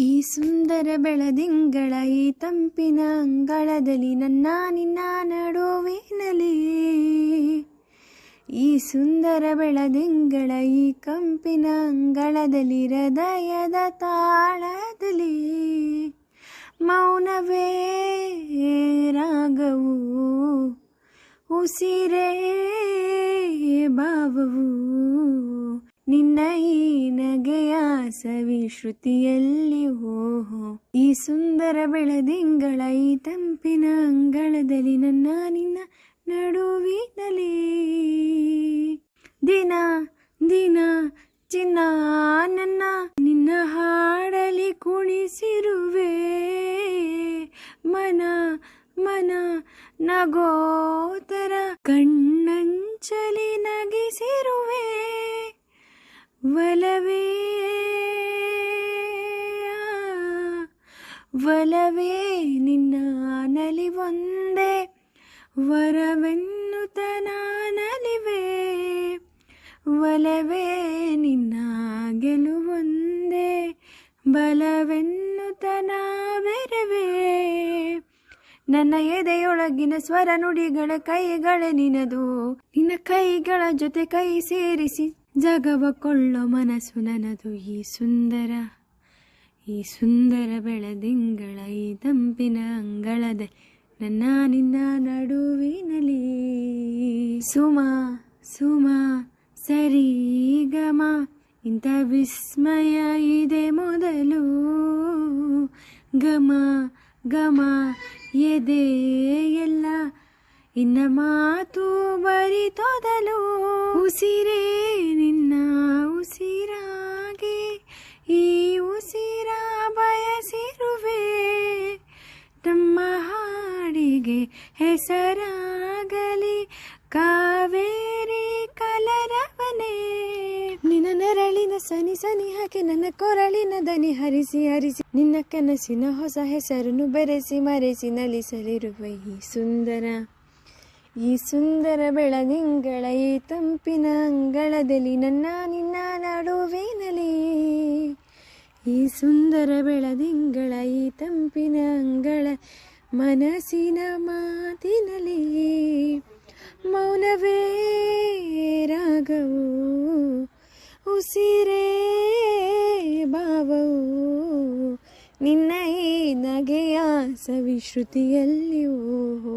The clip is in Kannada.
ಈ ಸುಂದರ ಬೆಳದಿಂಗಳ, ಈ ತಂಪಿನ ಅಂಗಳದಲ್ಲಿ ನನ್ನ ನಿನ್ನ ನಡುವಿನಲಿ. ಈ ಸುಂದರ ಬೆಳದಿಂಗಳ, ಈ ಕಂಪಿನ ಅಂಗಳದಲ್ಲಿ, ಹೃದಯದ ತಾಳದಲ್ಲಿ ಮೌನವೇ ರಾಗವು, ಉಸಿರೇ ಭಾವವು. ನಿನ್ನ ಈ ಸವಿ ಶ್ರುತಿಯಲ್ಲಿ ಓಹೋ. ಈ ಸುಂದರ ಬೆಳದಿಂಗಳ, ಈ ತಂಪಿನ ಅಂಗಳದಲ್ಲಿ ನನ್ನ ನಿನ್ನ ನಡುವಿನಲಿ. ದಿನ ದಿನ, ಚಿನ್ನ, ನನ್ನ ನಿನ್ನ ಹಾಡಲಿ ಕುಣಿಸಿರುವೆ. ಮನ ಮನ, ನಗೋತರ ಕಣ್ಣಂಚಲಿ ನಗಿಸಿರುವೆ. ಒಲವೇ ಒಲವೇ ನಿನ್ನ ನಲಿವೊಂದೇ ವರವೆನ್ನುತ ನಾನಲಿವೆ ಒಲವೇ ನಿನ್ನ ಗೆಲುವೊಂದೇ ಬಲವೆನ್ನುತ ನಾವೆರವೇ ನನ್ನ ಎದೆಯೊಳಗಿನ ಸ್ವರ ನುಡಿಗಳ ಕೈಗಳ ನಿನದು, ನಿನ್ನ ಕೈಗಳ ಜೊತೆ ಕೈ ಸೇರಿಸಿ ಜಗವ ಕೊಳ್ಳೋ ಮನಸ್ಸು ನನ್ನದು ಈ ಸುಂದರ. ಈ ಸುಂದರ ಬೆಳದಿಂಗಳ ಈ ತಂಪಿನ ಅಂಗಳದ ನನ್ನ ನಿನ್ನ ನಡುವಿನಲಿ ಸುಮ ಸುಮ, ಸರಿ ಗಮ, ಇಂಥ ವಿಸ್ಮಯ ಇದೆ ಮೊದಲು. ಗಮ ಗಮ, ಎದೆ ಎಲ್ಲ ಇನ್ನ ಮಾತು ಬರಿತೊದಲು. ಉಸಿರೇ ನಿನ್ನ ಉಸಿರಾಗಿ ಹೆಸರಾಗಲಿ ಕಾವೇರಿ ಕಲರವನೇ. ನಿನ್ನ ನೆರಳಿನ ಸನಿ ಸನಿ ಹಾಕಿ ನನ್ನ ಕೊರಳಿನ ದನಿ ಹರಿಸಿ ಹರಿಸಿ ನಿನ್ನ ಕನಸಿನ ಹೊಸ ಹೆಸರನ್ನು ಬೆರೆಸಿ ಮರೆಸಿ ನಲಿಸಲಿರುವ ಈ ಸುಂದರ ಈ ಸುಂದರ ಬೆಳದಿಂಗಳ, ಈ ತಂಪಿನ ಅಂಗಳದಲ್ಲಿ ನನ್ನ ನಿನ್ನ ನಡುವಿನಲಿ ಈ ಸುಂದರ ಬೆಳದಿಂಗಳ, ಈ ತಂಪಿನ ಅಂಗಳ ಮನಸ್ಸಿನ ಮಾತಿನಲ್ಲಿ ಮೌನವೇ ರಾಗವು ಉಸಿರೇ ಭಾವವು ನಿನ್ನ ಈ ನಗೆಯ ಸವಿಶ್ರುತಿಯಲ್ಲಿ ಓಹೋ.